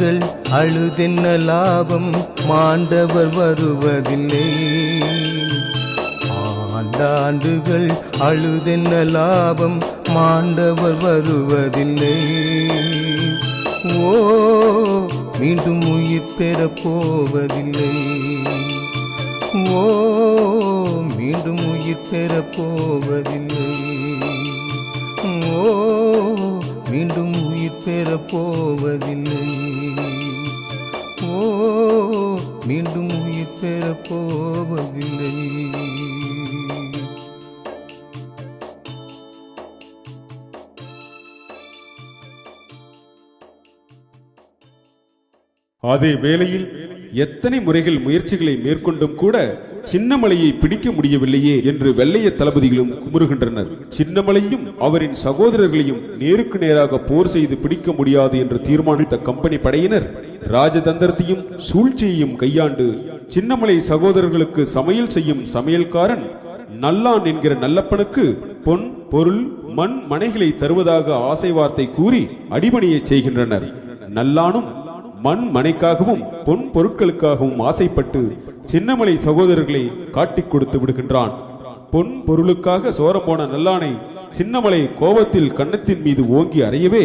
அவர்கள் அழுதென்ன லாபம்? மாண்டவர் வருவதில்லை. ஆண்டாண்டுகள் அழுதென்ன லாபம்? மாண்டவர் வருவதில்லை. ஓ மீண்டும் உயிர் பெறப் போவதில்லை. ஓ மீண்டும் உயிர் பெறப் போவதில்லை. ஓ மீண்டும் உயிர் பெறப் போவதில்லை. மீண்டும் உயிர் பெறப் போவதில்லை. அதே வேளையில் எத்தனை முறைகள் முயற்சிகளை மேற்கொண்டும் கூட சின்னமலையை பிடிக்க முடியவில்லையே என்று வெள்ளைய தளபதிகளும் குமுறுகின்றனர். சின்னமலையும் அவரின் சகோதரர்களையும் நேருக்கு நேராக போர் செய்து பிடிக்க முடியாது என்று தீர்மானித்த கம்பெனி படையினர் ராஜதந்திரத்தையும் சூழ்ச்சியையும் கையாண்டு சின்னமலை சகோதரர்களுக்கு சமையல் செய்யும் சமையல்காரன் நல்லான் என்கிற நல்லப்பனுக்கு பொன் பொருள் மண் மனைகளை தருவதாக ஆசை வார்த்தை கூறி அடிபணியை செய்கின்றனர். நல்லானும் மண் மனைக்காகவும் பொன் பொருட்களுக்காகவும் ஆசைப்பட்டு சின்னமலை சகோதரர்களை காட்டிக் கொடுத்து விடுகின்றான். பொன் பொருளுக்காக சோரம் போன நல்லானை சின்னமலை கோபத்தில் கன்னத்தின் மீது ஓங்கி அறையவே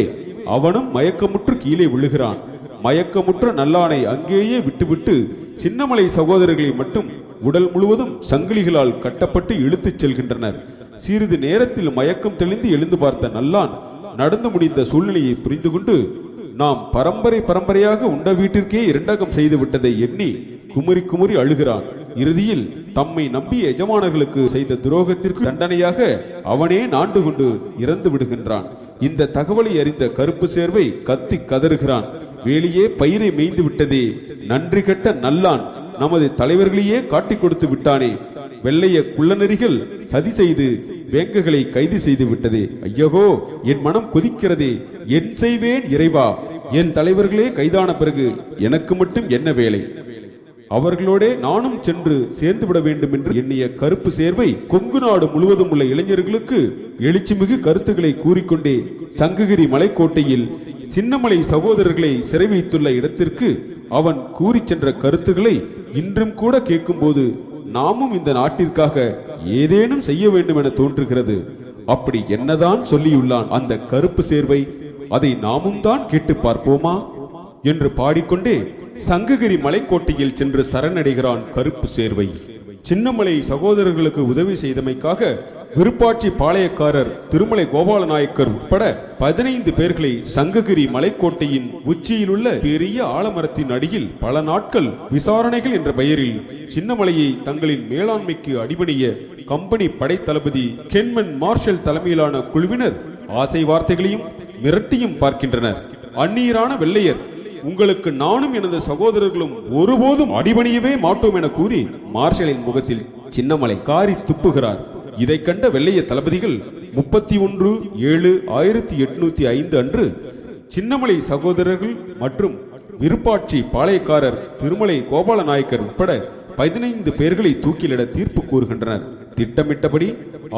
அவனும் மயக்கமுற்று கீழே விழுகிறான். மயக்கமுற்ற நல்லானை அங்கேயே விட்டுவிட்டு சின்னமலை சகோதரர்களை மட்டும் உடல் முழுவதும் சங்கிலிகளால் கட்டப்பட்டு இழுத்துச் செல்கின்றனர். சிறிது நேரத்தில் மயக்கம் தெளிந்து எழுந்து பார்த்த நல்லான் நடந்து முடிந்த சூழ்நிலையை புரிந்து கொண்டு நாம் பரம்பரை பரம்பரையாக உண்ட வீட்டிற்கே இரண்டகம் செய்து விட்டதை எண்ணி குமுறி குமுறி அழுகிறான். இறுதியில் தம்மை நம்பிய எஜமானர்களுக்கு செய்த துரோகத்திற்கு தண்டனையாக அவனே நாண்டு கொண்டு இறந்து விடுகின்றான். இந்த தகவலை அறிந்த கருப்பு சேர்வை கத்தி கதறுகிறான். வேலியே பயிரை மேய்ந்து விட்டதே நன்றி கெட்ட நல்லான் நமது தலைவர்களையே காட்டிக் கொடுத்து விட்டானே. வெள்ளைய குள்ளநெறிகள் சதி செய்து வேங்ககளை கைது செய்து விட்டதே. ஐயகோ என் மனம் கொதிக்கிறதே என் செய்வேன் இறைவா. என் தலைவர்களே கைதான பிறகு எனக்கு மட்டும் என்ன வேலை? அவர்களோடே நானும் சென்று சேர்ந்து விட வேண்டும் என்று எண்ணிய கருப்பு சேர்வை கொங்கு நாடு முழுவதும் உள்ள இளைஞர்களுக்கு எழுச்சிமிகு கருத்துக்களை கூறிக்கொண்டே சங்ககிரி மலைக்கோட்டையில் சின்னமலை சகோதரர்களை சிறை வைத்துள்ள இடத்திற்கு அவன் கூறி சென்ற கருத்துக்களை இன்றும் கூட கேட்கும்போது நாமும் இந்த நாட்டிற்காக ஏதேனும் செய்ய வேண்டும் என தோன்றுகிறது. அப்படி என்னதான் சொல்லியுள்ளான் அந்த கருப்பு சேர்வை அதை நாமும் தான் கேட்டு பார்ப்போமா? என்று பாடிக்கொண்டே சங்ககிரி மலைக்கோட்டையில் சென்று சரணடைகிறான் கருப்பு சேர்வை. சின்னமலை சகோதரர்களுக்கு உதவி செய்தமைக்காக விருப்பாட்சி பாளையக்காரர் திருமலை கோபால நாயக்கர் உட்பட பதினைந்து பேர்களை சங்ககிரி மலைக்கோட்டையின் உச்சியிலுள்ள பெரிய ஆலமரத்தின் அடியில் பல நாட்கள் விசாரணைகள் என்ற பெயரில் சின்னமலையை தங்களின் மேலாண்மைக்கு அடிபணிய கம்பெனி படைத்தளபதி கென்மன் மார்ஷல் தலைமையிலான குழுவினர் ஆசை வார்த்தைகளையும் மிரட்டியும் பார்க்கின்றனர். அந்நீரான வெள்ளையர் உங்களுக்கு நானும் எனது சகோதரர்களும் ஒருபோதும் அடிபணியவே மாட்டோம் என கூறி மார்ஷலின் முகத்தில் சின்னமலை காரி துப்புகிறார். இதை கண்ட வெள்ளைய தளபதிகள் முப்பத்தி ஒன்று ஏழு ஆயிரத்தி எட்நூத்தி ஐந்து அன்று சின்னமலை சகோதரர்கள் மற்றும் விருப்பாட்சி பாளையக்காரர் திருமலை கோபால நாயக்கர் உட்பட பதினைந்து பேர்களை தூக்கிலிட தீர்ப்பு கூறுகின்றனர். திட்டமிட்டபடி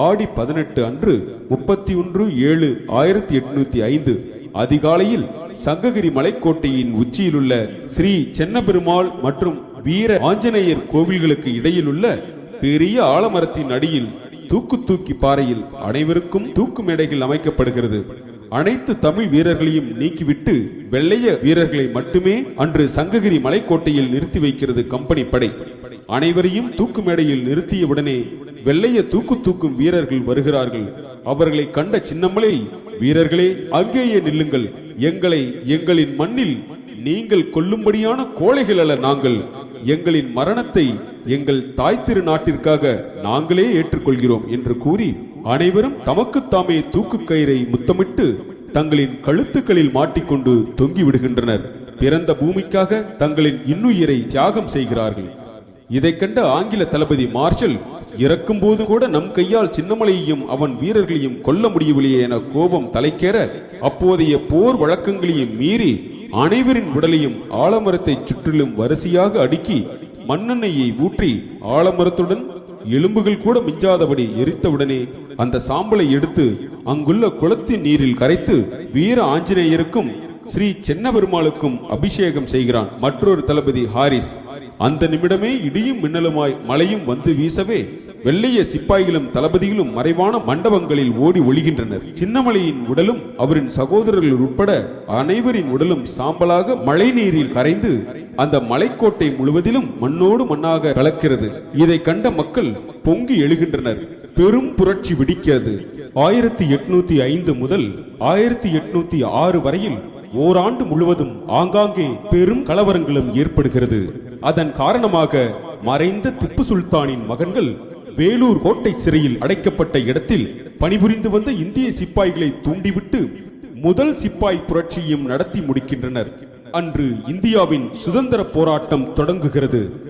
ஆடி பதினெட்டு அன்று முப்பத்தி ஒன்று ஏழு ஆயிரத்தி எட்நூத்தி ஐந்து அதிகாலையில் சங்ககிரி மலைக்கோட்டையின் உச்சியிலுள்ள ஸ்ரீ சென்னபெருமாள் மற்றும் வீர ஆஞ்சநேயர் கோவில்களுக்கு இடையிலுள்ள பெரிய ஆலமரத்தின் அடியில் தூக்கு தூக்கி பாறையில் அனைவருக்கும் தூக்கு மேடைகள் அமைக்கப்படுகிறது. அனைத்து தமிழ் வீரர்களையும் நீக்கிவிட்டு வெள்ளைய வீரர்களை மட்டுமே அன்று சங்ககிரி மலைக்கோட்டையில் நிறுத்தி வைக்கிறது கம்பெனி படை. அனைவரையும் தூக்கு மேடையில் நிறுத்தியவுடனே வெள்ளைய தூக்கு தூக்கும் வீரர்கள் வருகிறார்கள். அவர்களை கண்ட சின்னமலை வீரர்களே அங்கேயே நில்லுங்கள். எங்களை எங்களின் மண்ணில் நீங்கள் கொல்லும்படியான கோழைகள் அல்ல நாங்கள். எங்களின் மரணத்தை எங்கள் தாய் திரு நாட்டிற்காக நாங்களே ஏற்றுக்கொள்கிறோம் என்று கூறி அனைவரும் தமக்கு தாமே தூக்கு கயிறை முத்தமிட்டு தங்களின் கழுத்துக்களில் மாட்டிக்கொண்டு தொங்கி விடுகின்றனர். பிறந்த பூமிக்காக தங்களின் இன்னுயிரை தியாகம் செய்கிறார்கள். இதைக் கண்ட ஆங்கில தளபதி மார்ஷல் இறக்கும் போது கூட நம் கையால் சின்னமலையையும் அவன் வீரர்களையும் கொல்ல முடியவில்லையே என கோபம் தலைக்கேற அப்போதைய போர் வழக்கங்களையும் மீறி அனைவரின் உடலையும் ஆலமரத்தை சுற்றிலும் வரிசையாக அடுக்கி மண்ணெண்ணெயை ஊற்றி ஆலமரத்துடன் எலும்புகள் கூட மிஞ்சாதபடி எரித்தவுடனே அந்த சாம்பலை எடுத்து அங்குள்ள குளத்தின் நீரில் கரைத்து வீர ஆஞ்சநேயருக்கும் ஸ்ரீ சென்னபெருமாளுக்கும் அபிஷேகம் செய்கிறான் மற்றொரு தளபதி ஹாரிஸ். அந்த நிமிடமே இடியும் மின்னலுமாய் மழையும் வந்து வீசவே வெள்ளைய சிப்பாய்களும் தளபதிகளும் மறைவான மண்டபங்களில் ஓடி ஒழிகின்றனர் சின்னமலையின் உடலும் அவரின் சகோதரர்கள் உட்பட அனைவரின் உடலும் சாம்பலாக மழை நீரில் கரைந்து அந்த மலைக்கோட்டை முழுவதிலும் மண்ணோடு மண்ணாக கலக்கிறது. இதை கண்ட மக்கள் பொங்கி எழுகின்றனர். பெரும் புரட்சி வெடிக்கிறது. ஆயிரத்தி எட்நூத்தி ஐந்து முதல் ஆயிரத்தி எட்நூத்தி ஆறு வரையில் ஓராண்டு முழுவதும் ஆங்காங்கே பெரும் கலவரங்களும் ஏற்படுகிறது. அதன் காரணமாக மறைந்த திப்பு சுல்தானின் மகன்கள் வேலூர் கோட்டை சிறையில் அடைக்கப்பட்ட இடத்தில் பணிபுரிந்து வந்த இந்திய சிப்பாய்களை தூண்டிவிட்டு முதல் சிப்பாய் புரட்சியும் நடத்தி முடிக்கின்றனர். அன்று இந்தியாவின் சுதந்திர போராட்டம் தொடங்குகிறது.